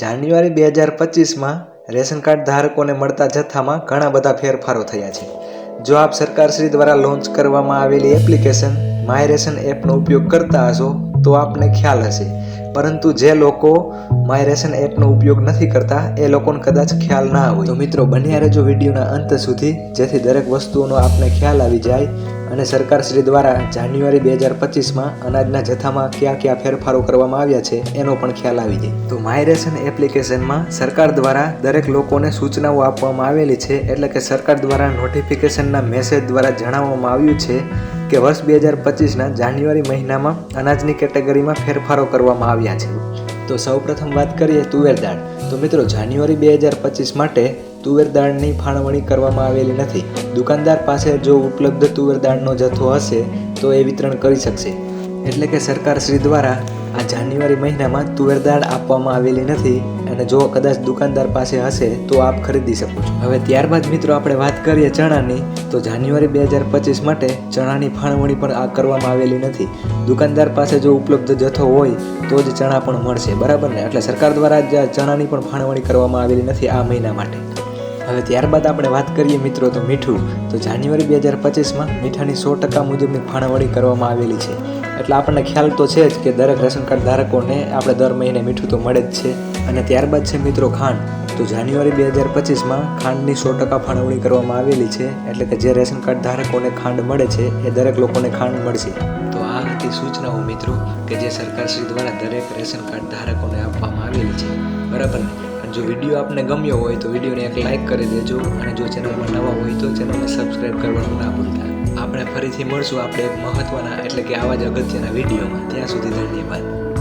જાન્યુઆરી બે હજાર પચીસમાં રેશન કાર્ડ ધારકોને મળતા જથ્થામાં ઘણા બધા ફેરફારો થયા છે. જો આપ સરકારશ્રી દ્વારા લોન્ચ કરવામાં આવેલી એપ્લિકેશન માય રેશન એપનો ઉપયોગ કરતા હશો, તો આપને ખ્યાલ હશે. પરંતુ જે લોકો માય રેશન એપનો ઉપયોગ નથી કરતા, એ લોકોને કદાચ ખ્યાલ ના હોય. તો મિત્રો, બન્યા રહેજો વિડીયોના અંત સુધી, જેથી દરેક વસ્તુઓનો આપને ખ્યાલ આવી જાય. અને સરકારશ્રી દ્વારા જાન્યુઆરી બે હજાર પચીસમાં અનાજના જથ્થામાં કયા કયા ફેરફારો કરવામાં આવ્યા છે, એનો પણ ખ્યાલ આવી જાય. તો માય રેશન એપ્લિકેશનમાં સરકાર દ્વારા દરેક લોકોને સૂચનાઓ આપવામાં આવેલી છે, એટલે કે સરકાર દ્વારા નોટિફિકેશનના મેસેજ દ્વારા જણાવવામાં આવ્યું છે કે વર્ષ બે હજાર પચીસના જાન્યુઆરી મહિનામાં અનાજની કેટેગરીમાં ફેરફારો કરવામાં આવ્યા છે. તો સૌપ્રથમ વાત કરીએ તુવેર દાળ. તો મિત્રો, જાન્યુઆરી બે હજાર પચીસ માટે તુવેર દાળની ફાળવણી કરવામાં આવેલી નથી. દુકાનદાર પાસે જો ઉપલબ્ધ તુવેર દાળનો જથ્થો હશે, તો એ વિતરણ કરી શકશે. એટલે કે સરકારશ્રી દ્વારા આ જાન્યુઆરી મહિનામાં તુવેર દાળ આપવામાં આવેલી નથી અને જો કદાચ દુકાનદાર પાસે હશે, તો આપ ખરીદી શકો છો. હવે ત્યારબાદ મિત્રો આપણે વાત કરીએ ચણાની, તો જાન્યુઆરી બે હજાર પચીસ માટે ચણાની ફાળવણી પણ આ કરવામાં આવેલી નથી. દુકાનદાર પાસે જો ઉપલબ્ધ જથ્થો હોય, તો જ ચણા પણ મળશે. બરાબર ને? એટલે સરકાર દ્વારા જ ચણાની પણ ફાળવણી કરવામાં આવેલી નથી આ મહિના માટે. હવે ત્યારબાદ આપણે વાત કરીએ મિત્રો તો મીઠું. તો જાન્યુઆરી બે હજાર પચીસમાં મીઠાની સો ટકા મુજબની ફાળવણી કરવામાં આવેલી છે. એટલે આપણને ખ્યાલ તો છે જ કે દરેક રેશન કાર્ડ ધારકોને આપણે દર મહિને મીઠું તો મળે જ છે. અને ત્યારબાદ છે મિત્રો ખાંડ. તો જાન્યુઆરી બે હજાર પચીસમાં ખાંડની સો ટકા ફાળવણી કરવામાં આવેલી છે. એટલે કે જે રેશન કાર્ડ ધારકોને ખાંડ મળે છે, એ દરેક લોકોને ખાંડ મળશે. તો આ હતી સૂચનાઓ મિત્રો કે જે સરકારશ્રી દ્વારા દરેક રેશન કાર્ડ ધારકોને આપવામાં આવેલી છે. બરાબર ને? અને જો વીડિયો આપને ગમ્યો હોય તો વિડીયોને એક લાઇક કરી દેજો અને જો ચેનલમાં નવા હોય તો ચેનલને સબસ્ક્રાઈબ કરવાનું ના ભૂલતા. આપણે ફરીથી મળશું આપણે એક મહત્વના એટલે કે આવા જ અગત્યના વિડીયોમાં. ત્યાં સુધી ધન્યવાદ.